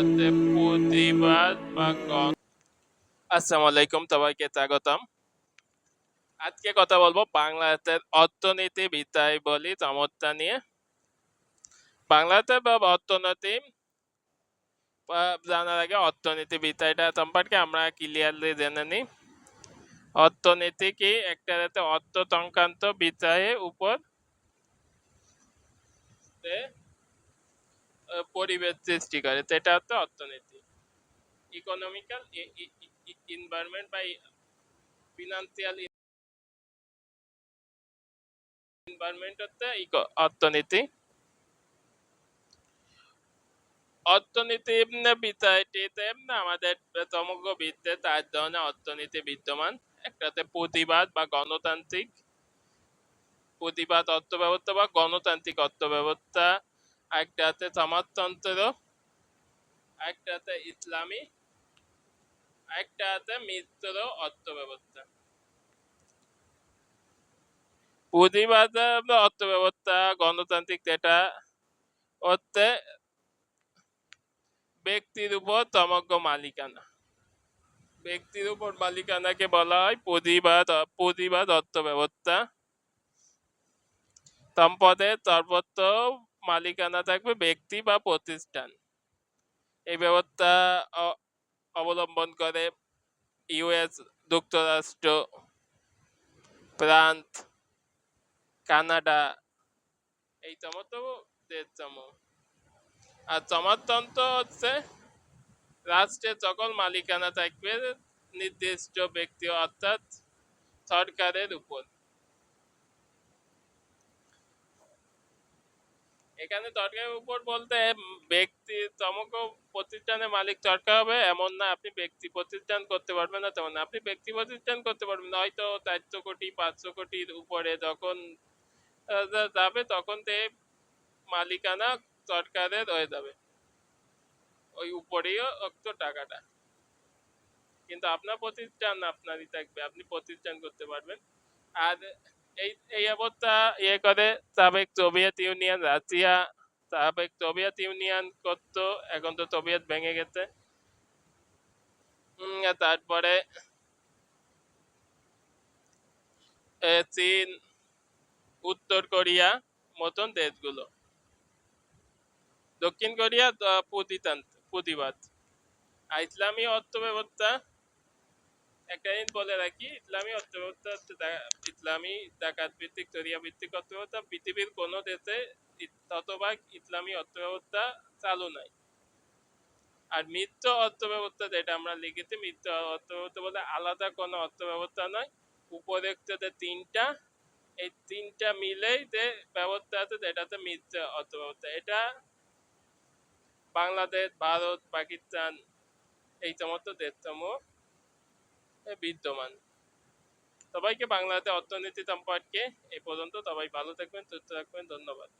একটাতে প্রতিবাদ বা আসসালামু আলাইকুম, সবাইকে স্বাগতম। আজকে কথা বলব বাংলাদেশের অর্থনীতি বিদ্যায় বলি চমৎকার নিয়ে। বাংলাদেশের অর্থনীতি জানার আগে অর্থনীতি বিদ্যাটা সম্পর্কে আমরা ক্লিয়ারলি জেনে নিই। অর্থনীতি কি? একটা অর্থ সংক্রান্ত বিষয়ের উপর। পরিবেশ সৃষ্টি করে সেটা হচ্ছে অর্থনীতি। ইকোনমিক্যাল ইনভায়রনমেন্ট বা ফিনান্সিয়াল ইনভায়রনমেন্ট হচ্ছে অর্থনীতি। অর্থনীতি বিষয়টিতে আমাদের সমগ্র বিশ্বে চার ধরনের অর্থনীতি বিদ্যমান। একটাতে প্রতিবাদ বা গণতান্ত্রিক প্রতিবাদ অর্থব্যবস্থা বা গণতান্ত্রিক অর্থব্যবস্থা একটাতে সমাজতন্ত্র একটাতে ইসলামী, একটাতে মিশ্র অর্থব্যবস্থা। পুঁজিবাদ অর্থব্যবস্থা, গণতান্ত্রিক যেটা হচ্ছে ব্যক্তির উপর সমগ্র মালিকানা। ব্যক্তির উপর মালিকানাকে বলা হয় পুঁজিবাদ পুঁজিবাদ অর্থব্যবস্থা। সম্পদের সর্বত্র মালিকানা থাকবে ব্যক্তি বা প্রতিষ্ঠান। এই ব্যবস্থা অবলম্বন করে ইউএস, যুক্তরাষ্ট্র, ফ্রান্স, কানাডা, এই সমস্ত দেশ সমূহ। আর সমাজতন্ত্র হচ্ছে রাষ্ট্রের সকল মালিকানা থাকবে নির্দিষ্ট ব্যক্তি অর্থাৎ সরকারের উপর। এখানে সরকারের উপর বলতে ব্যক্তি সমগ্র প্রতিষ্ঠানের মালিক সরকার হবে, এমন না আপনি ব্যক্তি প্রতিষ্ঠান করতে পারবেন না তেমন। আপনি ব্যক্তি প্রতিষ্ঠান করতে পারবেন হয়তো চারশো কোটি, পাঁচশো কোটির উপরে যখন যাবে তখন তে মালিকানা সরকারের হয়ে যাবে। ওই অক্ত টাকাটা। কিন্তু আপনার প্রতিষ্ঠান আপনারই থাকবে, আপনি প্রতিষ্ঠান করতে পারবেন। আর এই অবস্থা ইয়ে করে, সাবেক সোভিয়েত ইউনিয়ন রাশিয়া, সাবেক সোভিয়েত ইউনিয়ন করতো, এখন তো সোভিয়েত ভেঙে গেছে। তারপরে চীন, উত্তর কোরিয়া মতন দেশগুলো। দক্ষিণ কোরিয়া প্রতিবাদ। ইসলামী অর্থব্যবস্থা একটা জিনিস বলে রাখি, ইসলামী অর্থব্যবস্থা হচ্ছে ইসলামী ডাকাত ভিত্তিক তরিয়া ভিত্তিক অর্থব্যবস্থা। পৃথিবীর কোনো দেশে শতভাগ ইসলামী অর্থব্যবস্থা চালু নাই। আর মিত্র অর্থব্যবস্থা যেটা আমরা লিখেছি, মিত্র অর্থব্যবস্থা বলতে আলাদা কোনো অর্থব্যবস্থা নয়। উপরোক্ত যে তিনটা, এই তিনটা মিলেই যে ব্যবস্থা আছে যেটাতে মিত্র অর্থব্যবস্থা। এটা বাংলাদেশ, ভারত, পাকিস্তান, এই সমস্ত দেশসমূহ বিদ্যমান। সবাইকে বাংলাতে অর্থনীতি সম্পর্কে এই পর্যন্ত সবাই ভালো থাকবেন সুস্থ থাকবেন ধন্যবাদ।